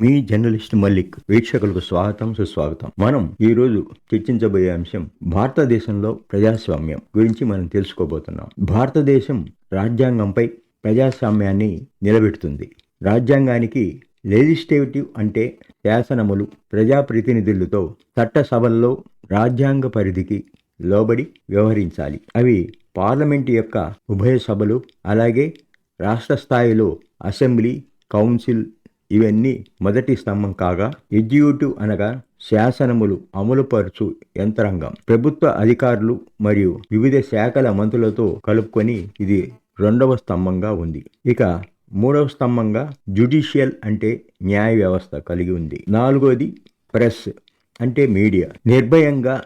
మీ journalist Mallik వీక్షకులకు స్వాగతం సుస్వాగతం. మనం ఈ రోజు చర్చించబోయే అంశం భారతదేశంలో ప్రజాస్వామ్యం గురించి మనం తెలుసుకోబోతున్నాం. భారతదేశం రాజ్యాంగంపై ప్రజాస్వామ్యాన్ని నిలబెడుతుంది. రాజ్యాంగానికి లెజిస్లేటివ్ అంటే శాసనములు ప్రజాప్రతినిధులతో చట్టసభల్లో రాజ్యాంగ పరిధికి లోబడి వ్యవహరించాలి. అవి పార్లమెంటు యొక్క ఉభయ సభలు అలాగే రాష్ట్ర స్థాయిలో అసెంబ్లీ కౌన్సిల్ ఇవన్నీ మొదటి స్తంభం కాగా ఎగ్జిక్యూటివ్ అనగా శాసనములు అమలుపరచు యంత్రాంగం. ప్రభుత్వ అధికారులు మరియు వివిధ శాఖల మంత్రులతో కలుపుకొని ఇది రెండవ స్తంభంగా ఉంది. ఇక మూడవ స్తంభంగా జ్యుడిషియల్ అంటే న్యాయ వ్యవస్థ కలిగి ఉంది. నాలుగోది ప్రెస్ అంటే మీడియా. నిర్భయంగా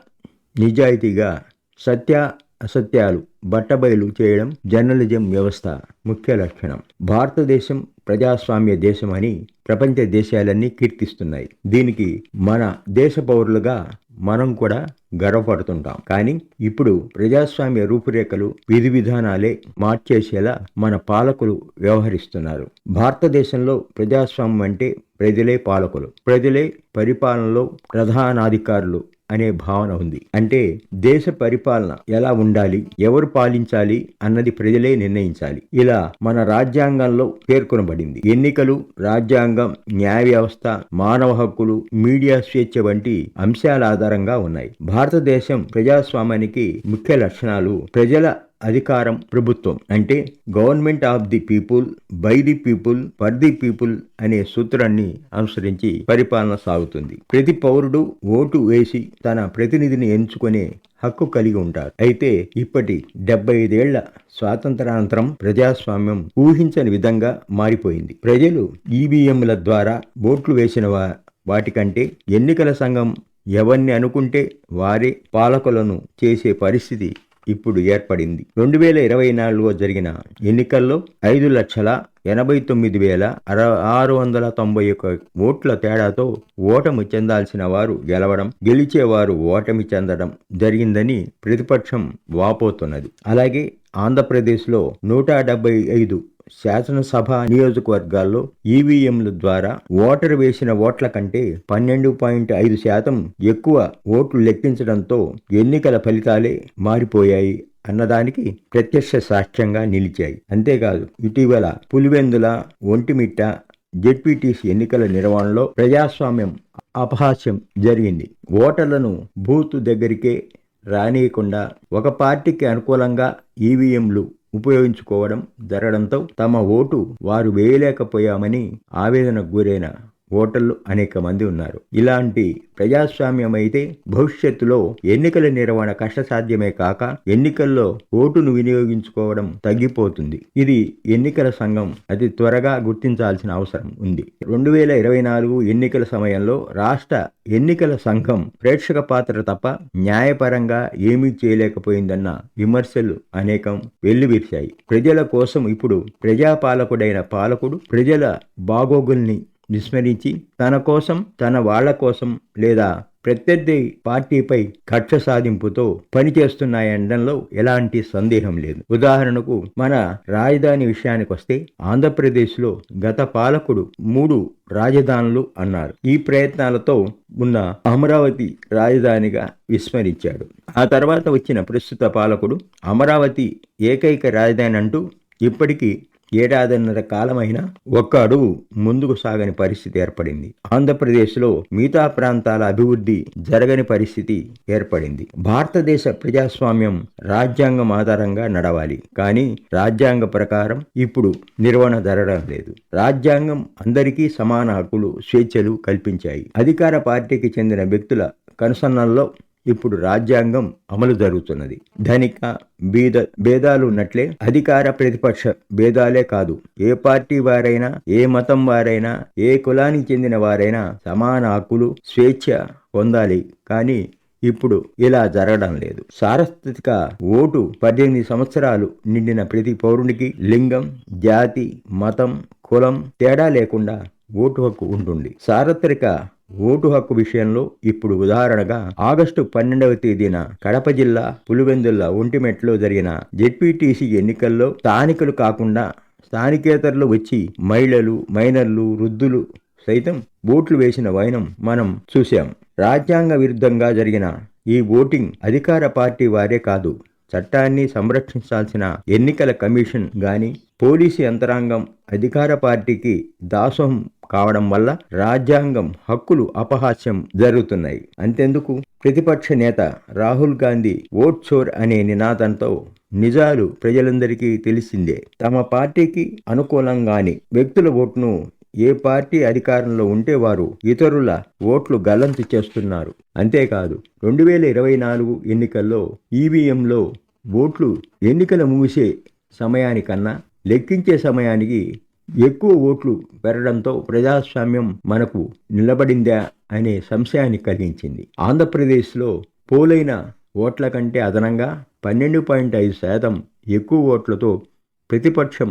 నిజాయితీగా సత్య అసత్యాలు బట్టబయలు చేయడం జర్నలిజం వ్యవస్థ ముఖ్య లక్షణం. భారతదేశం ప్రజాస్వామ్య దేశం అని ప్రపంచ దేశాలన్నీ కీర్తిస్తున్నాయి. దీనికి మన దేశ పౌరులుగా మనం కూడా గర్వపడుతుంటాం. కానీ ఇప్పుడు ప్రజాస్వామ్య రూపురేఖలు విధి విధానాలే మార్చేసేలా మన పాలకులు వ్యవహరిస్తున్నారు. భారతదేశంలో ప్రజాస్వామ్యం అంటే ప్రజలే పాలకులు. ప్రజలే పరిపాలనలో ప్రధానాధికారులు. అనే భావన ఉంది. అంటే దేశ పరిపాలన ఎలా ఉండాలి ఎవరు పాలించాలి అన్నది ప్రజలే నిర్ణయించాలి. ఇలా మన రాజ్యాంగంలో పేర్కొనబడింది. ఎన్నికలు రాజ్యాంగం న్యాయ వ్యవస్థ మానవ హక్కులు మీడియా స్వేచ్ఛ వంటి అంశాల ఆధారంగా ఉన్నాయి. భారతదేశం ప్రజాస్వామ్యానికి ముఖ్య లక్షణాలు ప్రజల అధికారం ప్రభుత్వం అంటే government of the people by the people for the people అనే సూత్రాన్ని అనుసరించి పరిపాలన సాగుతుంది. ప్రతి పౌరుడు ఓటు వేసి తన ప్రతినిధిని ఎంచుకునే హక్కు కలిగి ఉంటారు అయితే ఇప్పటి డెబ్బై ఐదేళ్ళ స్వాతంత్రానంతరం ప్రజాస్వామ్యం ఊహించని విధంగా మారిపోయింది. ప్రజలు ఈవీఎంల ద్వారా ఓట్లు వేసిన వా- వాటికంటే ఎన్నికల సంఘం ఎవరిని అనుకుంటే వారే పాలకులను చేసే పరిస్థితి ఇప్పుడు ఏర్పడింది. రెండు వేల ఇరవై నాలుగులో జరిగిన ఎన్నికల్లో ఐదు లక్షల ఎనభై తొమ్మిది వేల అర ఆరు వందల తొంభై ఒక ఓట్ల తేడాతో ఓటమి చెందాల్సిన వారు గెలవడం గెలిచేవారు ఓటమి చెందడం జరిగిందని ప్రతిపక్షం వాపోతున్నది. అలాగే ఆంధ్రప్రదేశ్లో నూట డెబ్బై ఐదు శాసనసభ నియోజకవర్గాల్లో ఈవీఎంల ద్వారా ఓటరు వేసిన ఓట్ల కంటే పన్నెండు పాయింట్ ఐదు శాతం ఎక్కువ ఓట్లు లెక్కించడంతో ఎన్నికల ఫలితాలే మారిపోయాయి అన్నదానికి ప్రత్యక్ష సాక్ష్యంగా నిలిచాయి. అంతేకాదు ఇటీవల పులివెందుల ఒంటిమిట్ట జెడ్పీటీసీ ఎన్నికల నిర్వహణలో ప్రజాస్వామ్యం అపహాస్యం జరిగింది. ఓటర్లను బూత్ దగ్గరికే రానియకుండా ఒక పార్టీకి అనుకూలంగా ఈవీఎంలు ఉపయోగించుకోవడం జరగడంతో తమ ఓటు వారు వేయలేకపోయామని ఆవేదనకు గురైన ఓటర్లు అనేక మంది ఉన్నారు. ఇలాంటి ప్రజాస్వామ్యం అయితే భవిష్యత్తులో ఎన్నికల నిర్వహణ కష్టసాధ్యమే కాక ఎన్నికల్లో ఓటును వినియోగించుకోవడం తగ్గిపోతుంది. ఇది ఎన్నికల సంఘం అతి త్వరగా గుర్తించాల్సిన అవసరం ఉంది. రెండు వేల ఇరవై నాలుగు ఎన్నికల సమయంలో రాష్ట్ర ఎన్నికల సంఘం ప్రేక్షక పాత్ర తప్ప న్యాయపరంగా ఏమీ చేయలేకపోయిందన్న విమర్శలు అనేకం వెల్లువిరిశాయి ప్రజల కోసం ఇప్పుడు ప్రజాపాలకుడైన పాలకుడు ప్రజల బాగోగుల్ని విస్మరించి తన కోసం తన వాళ్ళ కోసం లేదా ప్రత్యర్థి పార్టీపై కక్ష సాధింపుతో పనిచేస్తున్నాయనడంలో ఎలాంటి సందేహం లేదు. ఉదాహరణకు మన రాజధాని విషయానికి వస్తే ఆంధ్రప్రదేశ్లో గత పాలకుడు మూడు రాజధానులు అన్నారు. ఈ ప్రయత్నాలతో ఉన్న అమరావతి రాజధానిగా విస్మరించాడు. ఆ తర్వాత వచ్చిన ప్రస్తుత పాలకుడు అమరావతి ఏకైక రాజధాని అంటూ ఇప్పటికీ ఏడాదిన్నర కాలమైన ఒక్క అడుగు ముందుకు సాగని పరిస్థితి ఏర్పడింది. ఆంధ్రప్రదేశ్లో మిగతా ప్రాంతాల అభివృద్ధి జరగని పరిస్థితి ఏర్పడింది. భారతదేశ ప్రజాస్వామ్యం రాజ్యాంగం ఆధారంగా నడవాలి. కానీ రాజ్యాంగ ప్రకారం ఇప్పుడు నిర్వహణ జరగడం లేదు. రాజ్యాంగం అందరికీ సమాన హక్కులు స్వేచ్ఛలు కల్పించాయి. అధికార పార్టీకి చెందిన వ్యక్తుల కనుసన్నల్లో ఇప్పుడు రాజ్యాంగం అమలు జరుగుతున్నది. ధనిక బీద భేదాలు ఉన్నట్లే అధికార ప్రతిపక్ష భేదాలే కాదు. ఏ పార్టీ వారైనా ఏ మతం వారైనా ఏ కులానికి చెందిన వారైనా సమాన హక్కులు స్వేచ్ఛ పొందాలి. కానీ ఇప్పుడు ఇలా జరగడం లేదు. సారస్వతిక ఓటు పద్దెనిమిది సంవత్సరాలు నిండిన ప్రతి పౌరునికి లింగం జాతి మతం కులం తేడా లేకుండా ఓటు హక్కు ఉంటుంది సార్వత్రిక ఓటు హక్కు విషయంలో ఇప్పుడు ఉదాహరణగా ఆగస్టు పన్నెండవ తేదీన కడప జిల్లా పులివెందుల ఒంటిమెట్లో జరిగిన జెడ్పీటీసీ ఎన్నికల్లో స్థానికులు కాకుండా స్థానికేతరులు వచ్చి మహిళలు మైనర్లు వృద్ధులు సైతం ఓట్లు వేసిన వైనం మనం చూశాం. రాజ్యాంగ విరుద్ధంగా జరిగిన ఈ ఓటింగ్ అధికార పార్టీ వారే కాదు చట్టాన్ని సంరక్షించాల్సిన ఎన్నికల కమిషన్ గాని పోలీసు యంత్రాంగం అధికార పార్టీకి దాసోహం కావడం వల్ల రాజ్యాంగం హక్కులు అపహాస్యం జరుగుతున్నాయి. అంతెందుకు? ప్రతిపక్ష నేత రాహుల్ గాంధీ ఓట్ చోర్ అనే నినాదంతో నిజాలు ప్రజలందరికీ తెలిసిందే. తమ పార్టీకి అనుకూలంగాని వ్యక్తుల ఓటును ఏ పార్టీ అధికారంలో ఉంటే వారు ఇతరుల ఓట్లు గల్లంతు చేస్తున్నారు. అంతేకాదు రెండు వేల ఇరవై నాలుగు ఎన్నికల్లో ఈవీఎంలో ఓట్లు ఎన్నికల ముగిసే సమయానికన్నా లెక్కించే సమయానికి ఎక్కువ ఓట్లు పెరగడంతో ప్రజాస్వామ్యం మనకు నిలబడిందా అనే సంశయాన్ని కలిగించింది. ఆంధ్రప్రదేశ్లో పోలైన ఓట్ల కంటే అదనంగా పన్నెండు పాయింట్ ఐదు శాతం ఎక్కువ ఓట్లతో ప్రతిపక్షం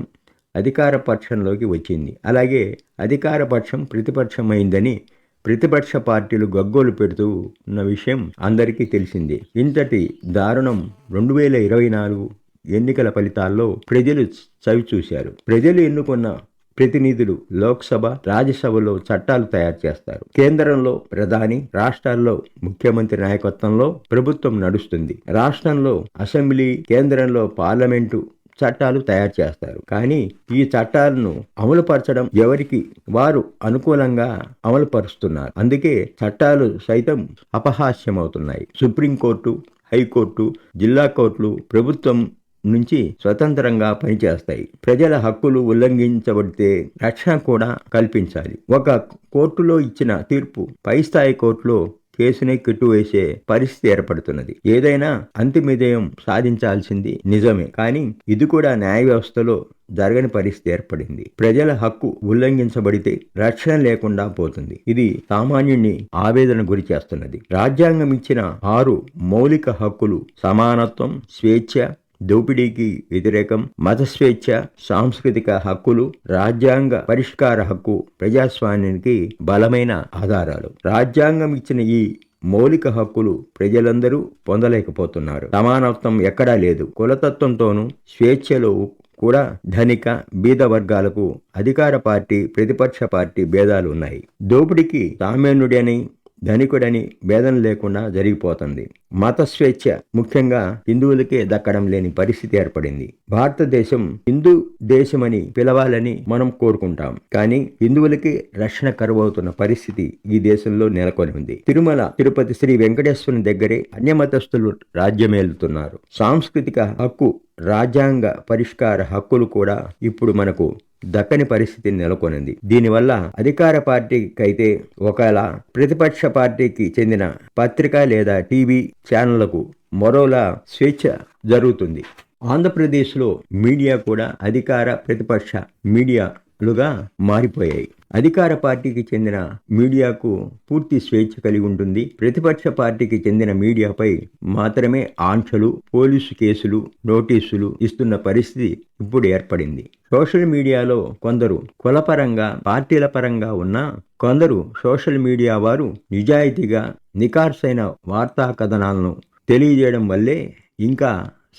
అధికార పక్షంలోకి వచ్చింది. అలాగే అధికార పక్షం ప్రతిపక్షమైందని ప్రతిపక్ష పార్టీలు గగ్గోలు పెడుతూ ఉన్న విషయం అందరికీ తెలిసిందే. ఇంతటి దారుణం రెండు వేల ఇరవై నాలుగు ఎన్నికల ఫలితాల్లో ప్రజలు చవిచూశారు ప్రజలు ఎన్నుకున్న ప్రతినిధులు లోక్సభ రాజ్యసభలో చట్టాలు తయారు చేస్తారు. కేంద్రంలో ప్రధాని రాష్ట్రాల్లో ముఖ్యమంత్రి నాయకత్వంలో ప్రభుత్వం నడుస్తుంది. రాష్ట్రంలో అసెంబ్లీ కేంద్రంలో పార్లమెంటు చట్టాలు తయారు చేస్తారు. కానీ ఈ చట్టాలను అమలుపరచడం ఎవరికి? వారు అనుకూలంగా అమలుపరుస్తున్నారు. అందుకే చట్టాలు సైతం అపహాస్యమవుతున్నాయి. సుప్రీంకోర్టు హైకోర్టు జిల్లా కోర్టులు ప్రభుత్వం నుంచి స్వతంత్రంగా పనిచేస్తాయి. ప్రజల హక్కులు ఉల్లంఘించబడితే రక్షణ కూడా కల్పించాలి. ఒక కోర్టులో ఇచ్చిన తీర్పు పై స్థాయి కోర్టులో కేసుని కిట్టువేసే పరిస్థితి ఏర్పడుతున్నది. ఏదైనా అంతిమేదయం సాధించాల్సింది నిజమే కానీ ఇది కూడా న్యాయ వ్యవస్థలో జరగని పరిస్థితి ఏర్పడింది. ప్రజల హక్కు ఉల్లంఘించబడితే రక్షణ లేకుండా పోతుంది. ఇది సామాన్యుణ్ణి ఆవేదన గురి చేస్తున్నది. రాజ్యాంగం ఇచ్చిన ఆరు మౌలిక హక్కులు సమానత్వం స్వేచ్ఛ దోపిడీకి వ్యతిరేకం మత స్వేచ్ఛ సాంస్కృతిక హక్కులు రాజ్యాంగ పరిష్కార హక్కు ప్రజాస్వామ్యానికి బలమైన ఆధారాలు. రాజ్యాంగం ఇచ్చిన ఈ మౌలిక హక్కులు ప్రజలందరూ పొందలేకపోతున్నారు. సమానత్వం ఎక్కడా లేదు. కులతత్వంతోనూ స్వేచ్ఛలో కూడా ధనిక బీద వర్గాలకు అధికార పార్టీ ప్రతిపక్ష పార్టీ భేదాలు ఉన్నాయి. దోపిడీకి సామాన్యుడని ధనికుడని భేదం లేకుండా జరిగిపోతుంది. మత స్వేచ్ఛ ముఖ్యంగా హిందువులకే దక్కడం లేని పరిస్థితి ఏర్పడింది. భారతదేశం హిందూ దేశమని పిలవాలని మనం కోరుకుంటాం. కానీ హిందువులకి రక్షణ కరువవుతున్న పరిస్థితి ఈ దేశంలో నెలకొని ఉంది. తిరుమల తిరుపతి శ్రీ వెంకటేశ్వరుని దగ్గరే అన్యమతస్థులు రాజ్యమేలుతున్నారు. సాంస్కృతిక హక్కు రాజ్యాంగ పరిష్కార హక్కులు కూడా ఇప్పుడు మనకు దక్కని పరిస్థితి నెలకొనింది. దీనివల్ల అధికార పార్టీకైతే ఒకవేళ ప్రతిపక్ష పార్టీకి చెందిన పత్రిక లేదా టీవీ ఛానళ్ళకు మరోలా స్వేచ్ఛ జరుగుతుంది. ఆంధ్రప్రదేశ్లో మీడియా కూడా అధికార ప్రతిపక్ష మీడియాలుగా మారిపోయాయి. అధికార పార్టీకి చెందిన మీడియాకు పూర్తి స్వేచ్ఛ కలిగి ఉంటుంది. ప్రతిపక్ష పార్టీకి చెందిన మీడియాపై మాత్రమే ఆంక్షలు పోలీసు కేసులు నోటీసులు ఇస్తున్న పరిస్థితి ఇప్పుడు ఏర్పడింది. సోషల్ మీడియాలో కొందరు కులపరంగా పార్టీల పరంగా ఉన్న కొందరు సోషల్ మీడియా వారు నిజాయితీగా నికార్సైన వార్తా కథనాలను తెలియజేయడం వల్లే ఇంకా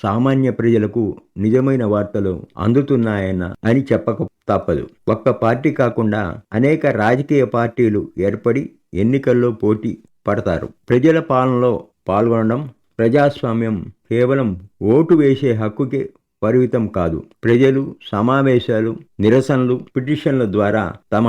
సామాన్య ప్రజలకు నిజమైన వార్తలు అందుతున్నాయన్న అని చెప్పక తప్పదు. ఒక్క పార్టీ కాకుండా అనేక రాజకీయ పార్టీలు ఏర్పడి ఎన్నికల్లో పోటీ పడతారు. ప్రజల పాలనలో పాల్గొనడం ప్రజాస్వామ్యం కేవలం ఓటు వేసే హక్కుకే పరిమితం కాదు. ప్రజలు సమావేశాలు నిరసనలు పిటిషన్ల ద్వారా తమ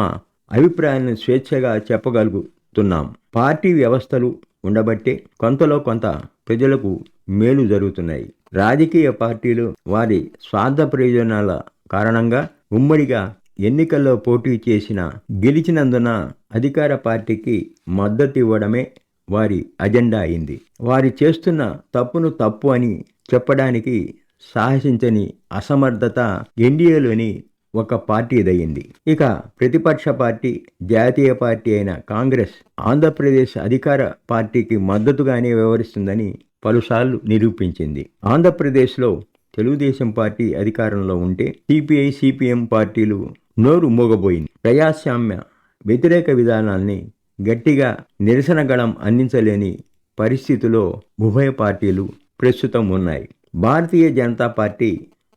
అభిప్రాయాలను స్వేచ్ఛగా చెప్పగలుగుతున్నాం. పార్టీ వ్యవస్థలు ఉండబట్టే కొంతలో కొంత ప్రజలకు మేలు జరుగుతున్నాయి. రాజకీయ పార్టీలు వారి స్వార్థ ప్రయోజనాల కారణంగా ఉమ్మడిగా ఎన్నికల్లో పోటీ చేసిన గెలిచినందున అధికార పార్టీకి మద్దతు ఇవ్వడమే వారి అజెండా అయింది. వారి చేస్తున్న తప్పును తప్పు అని చెప్పడానికి సాహసించని అసమర్థత ఎన్డీఏలోని ఒక పార్టీదయ్యింది. ఇక ప్రతిపక్ష పార్టీ జాతీయ పార్టీ అయిన కాంగ్రెస్ ఆంధ్రప్రదేశ్ అధికార పార్టీకి మద్దతుగానే వ్యవహరిస్తుందని పలుసార్లు నిరూపించింది. ఆంధ్రప్రదేశ్లో తెలుగుదేశం పార్టీ అధికారంలో ఉంటే సిపిఐ సిపిఎం పార్టీలు నోరు మూగబోయింది. ప్రజాస్వామ్య వ్యతిరేక విధానాల్ని గట్టిగా నిరసన గళం అందించలేని పరిస్థితిలో ఉభయ పార్టీలు ప్రస్తుతం ఉన్నాయి. భారతీయ జనతా పార్టీ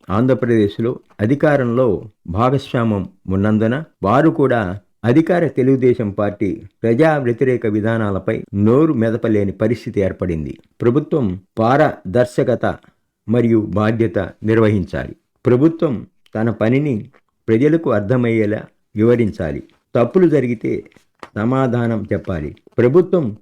ఆంధ్రప్రదేశ్లో అధికారంలో భాగస్వామ్యం ఉన్నందున వారు కూడా అధికార తెలుగుదేశం పార్టీ ప్రజా వ్యతిరేక విధానాలపై నోరు మెదపలేని పరిస్థితి ఏర్పడింది. ప్రభుత్వం పారదర్శకత మరియు బాధ్యత నిర్వహించాలి. ప్రభుత్వం తన పనిని ప్రజలకు అర్థమయ్యేలా వివరించాలి. తప్పులు జరిగితే సమాధానం చెప్పాలి. ప్రభుత్వం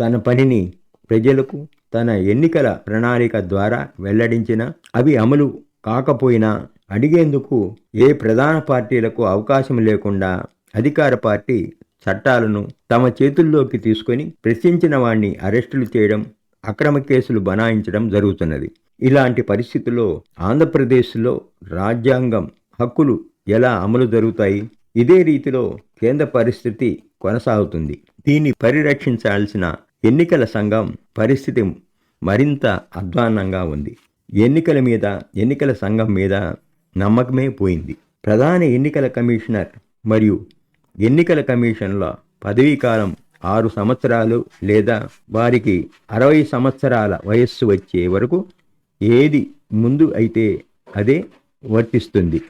తన పనిని ప్రజలకు తన ఎన్నికల ప్రణాళిక ద్వారా వెల్లడించిన అవి అమలు కాకపోయినా అడిగేందుకు ఏ ప్రధాన పార్టీలకు అవకాశం లేకుండా అధికార పార్టీ చట్టాలను తమ చేతుల్లోకి తీసుకొని ప్రశ్నించిన వాణ్ణి అరెస్టులు చేయడం అక్రమ కేసులు బనాయించడం జరుగుతున్నది. ఇలాంటి పరిస్థితుల్లో ఆంధ్రప్రదేశ్లో రాజ్యాంగం హక్కులు ఎలా అమలు జరుగుతాయి? ఇదే రీతిలో కేంద్ర పరిస్థితి కొనసాగుతుంది. దీన్ని పరిరక్షించాల్సిన ఎన్నికల సంఘం పరిస్థితి మరింత అధ్వాన్నంగా ఉంది. ఎన్నికల మీద ఎన్నికల సంఘం మీద నమ్మకమే పోయింది. ప్రధాన ఎన్నికల కమిషనర్ మరియు ఎన్నికల కమిషన్ల పదవీకాలం ఆరు సంవత్సరాలు లేదా వారికి అరవై సంవత్సరాల వయస్సు వచ్చే వరకు ఏది ముందు అయితే అదే వర్తిస్తుంది.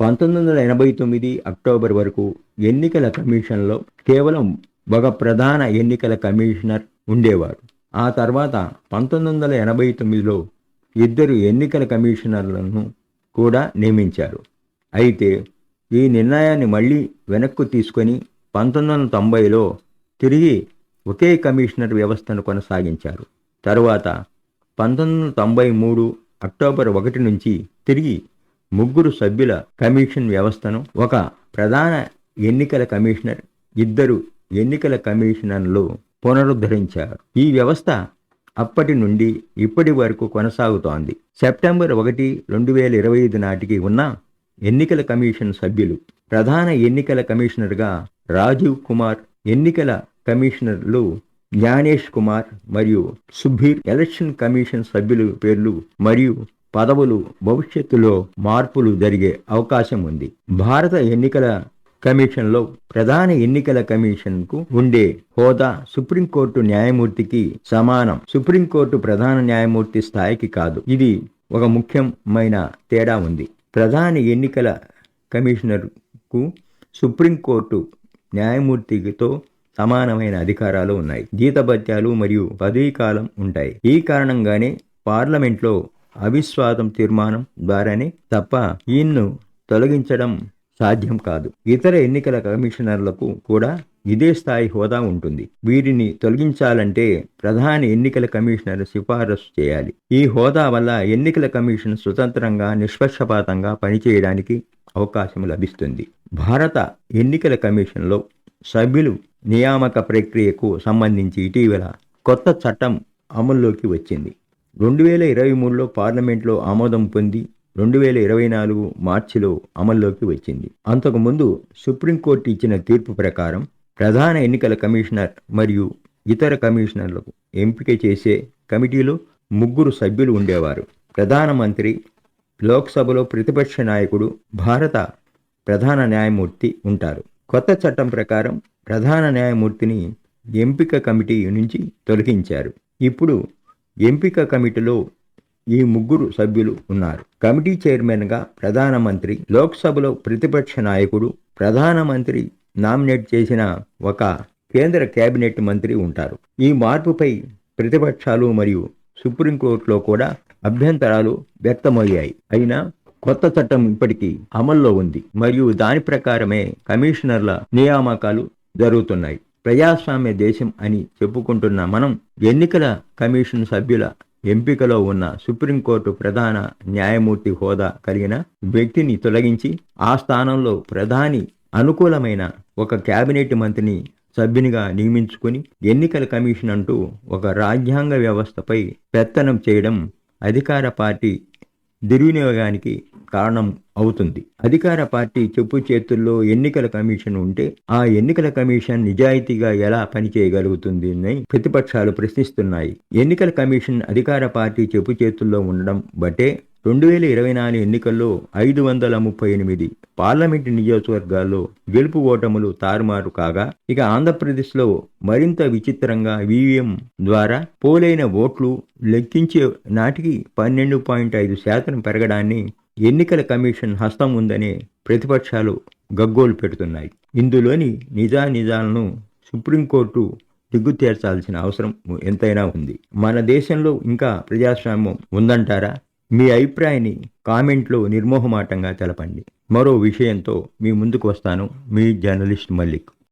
పంతొమ్మిది వందల ఎనభై తొమ్మిది అక్టోబర్ వరకు ఎన్నికల కమిషన్లో కేవలం ఒక ప్రధాన ఎన్నికల కమిషనర్ ఉండేవారు. ఆ తర్వాత పంతొమ్మిది వందల ఎనభై తొమ్మిదిలో ఇద్దరు ఎన్నికల కమిషనర్లను కూడా నియమించారు. అయితే ఈ నిర్ణయాన్ని మళ్ళీ వెనక్కు తీసుకొని పంతొమ్మిది వందల తొంభైలో తిరిగి ఒకే కమిషనర్ వ్యవస్థను కొనసాగించారు. తరువాత పంతొమ్మిది వందల తొంభై మూడు అక్టోబర్ ఒకటి నుంచి తిరిగి ముగ్గురు సభ్యుల కమిషన్ వ్యవస్థను ఒక ప్రధాన ఎన్నికల కమిషనర్ ఇద్దరు ఎన్నికల కమిషనర్లు పునరుద్ధరించారు. ఈ వ్యవస్థ అప్పటి నుండి ఇప్పటి వరకు కొనసాగుతోంది. సెప్టెంబర్ ఒకటి రెండు వేల ఇరవై ఐదు నాటికి ఉన్న ఎన్నికల కమిషన్ సభ్యులు ప్రధాన ఎన్నికల కమిషనర్గా రాజీవ్ కుమార్ ఎన్నికల కమిషనర్లు జ్ఞానేష్ కుమార్ మరియు సుబ్బీర్ ఎలక్షన్ కమిషన్ సభ్యులు పేర్లు మరియు పదవులు భవిష్యత్తులో మార్పులు జరిగే అవకాశం ఉంది. భారత ఎన్నికల కమిషన్లో ప్రధాన ఎన్నికల కమిషన్కు ఉండే హోదా సుప్రీంకోర్టు న్యాయమూర్తికి సమానం. సుప్రీంకోర్టు ప్రధాన న్యాయమూర్తి స్థాయికి కాదు. ఇది ఒక ముఖ్యమైన తేడా ఉంది. ప్రధాన ఎన్నికల కమిషనర్కు సుప్రీంకోర్టు న్యాయమూర్తితో సమానమైన అధికారాలు ఉన్నాయి. జీతభత్యాలు మరియు పదవీకాలం ఉంటాయి. ఈ కారణంగానే పార్లమెంట్లో అవిశ్వాసం తీర్మానం ద్వారానే తప్ప ఈయన్ను తొలగించడం సాధ్యం కాదు. ఇతర ఎన్నికల కమిషనర్లకు కూడా ఇదే స్థాయి హోదా ఉంటుంది. వీరిని తొలగించాలంటే ప్రధాన ఎన్నికల కమిషనర్ సిఫారసు చేయాలి. ఈ హోదా వల్ల ఎన్నికల కమిషన్ స్వతంత్రంగా నిష్పక్షపాతంగా పనిచేయడానికి అవకాశం లభిస్తుంది. భారత ఎన్నికల కమిషన్లో సభ్యులు నియామక ప్రక్రియకు సంబంధించి ఇటీవల కొత్త చట్టం అమల్లోకి వచ్చింది. రెండు వేల ఇరవై మూడులో పార్లమెంట్లో ఆమోదం పొంది రెండు వేల ఇరవై నాలుగు మార్చిలో అమల్లోకి వచ్చింది. అంతకుముందు సుప్రీంకోర్టు ఇచ్చిన తీర్పు ప్రకారం ప్రధాన ఎన్నికల కమిషనర్ మరియు ఇతర కమిషనర్లకు ఎంపిక చేసే కమిటీలో ముగ్గురు సభ్యులు ఉండేవారు. ప్రధానమంత్రి లోక్సభలో ప్రతిపక్ష నాయకుడు భారత ప్రధాన న్యాయమూర్తి ఉంటారు. కొత్త చట్టం ప్రకారం ప్రధాన న్యాయమూర్తిని ఎంపిక కమిటీ నుంచి తొలగించారు. ఇప్పుడు ఎంపిక కమిటీలో ఈ ముగ్గురు సభ్యులు ఉన్నారు. కమిటీ చైర్మన్గా ప్రధానమంత్రి లోక్సభలో ప్రతిపక్ష నాయకుడు ప్రధానమంత్రి నామినేట్ చేసిన ఒక కేంద్ర కేబినెట్ మంత్రి ఉంటారు. ఈ మార్పుపై ప్రతిపక్షాలు మరియు సుప్రీంకోర్టులో కూడా అభ్యంతరాలు వ్యక్తమయ్యాయి. అయినా కొత్త చట్టం ఇప్పటికీ అమల్లో ఉంది. మరియు దాని ప్రకారమే కమిషనర్ల నియామకాలు జరుగుతున్నాయి. ప్రజాస్వామ్య దేశం అని చెప్పుకుంటున్న మనం ఎన్నికల కమిషన్ సభ్యుల ఎంపికలో ఉన్న సుప్రీంకోర్టు ప్రధాన న్యాయమూర్తి హోదా కలిగిన వ్యక్తిని తొలగించి ఆ స్థానంలో ప్రధాని అనుకూలమైన ఒక కేబినెట్ మంత్రిని సభ్యునిగా నియమించుకుని ఎన్నికల కమిషన్ అంటూ ఒక రాజ్యాంగ వ్యవస్థపై పెత్తనం చేయడం అధికార పార్టీ దుర్వినియోగానికి కారణం అవుతుంది. అధికార పార్టీ చెప్పు చేతుల్లో ఎన్నికల కమిషన్ ఉంటే ఆ ఎన్నికల కమిషన్ నిజాయితీగా ఎలా పనిచేయగలుగుతుంది అని ప్రతిపక్షాలు ప్రశ్నిస్తున్నాయి. ఎన్నికల కమిషన్ అధికార పార్టీ చెప్పు చేతుల్లో ఉండడం బట్టే రెండు వేల ఇరవై నాలుగు ఎన్నికల్లో ఐదు వందల ముప్పై ఎనిమిది పార్లమెంటు నియోజకవర్గాల్లో గెలుపు ఓటములు తారుమారు కాగా ఇక ఆంధ్రప్రదేశ్లో మరింత విచిత్రంగా వీవీఎం ద్వారా పోలైన ఓట్లు లెక్కించే నాటికి పన్నెండు పాయింట్ ఐదు శాతం పెరగడాన్ని ఎన్నికల కమిషన్ హస్తం ఉందనే ప్రతిపక్షాలు గగ్గోలు పెడుతున్నాయి. ఇందులోని నిజానిజాలను సుప్రీంకోర్టు దిగ్గు తీర్చాల్సిన అవసరం ఎంతైనా ఉంది. మన దేశంలో ఇంకా ప్రజాస్వామ్యం ఉందంటారా? మీ అభిప్రాయాన్ని కామెంట్లో నిర్మోహమాటంగా తెలపండి. మరో విషయంతో మీ ముందుకు వస్తాను. మీ జర్నలిస్ట్ మల్లిక్.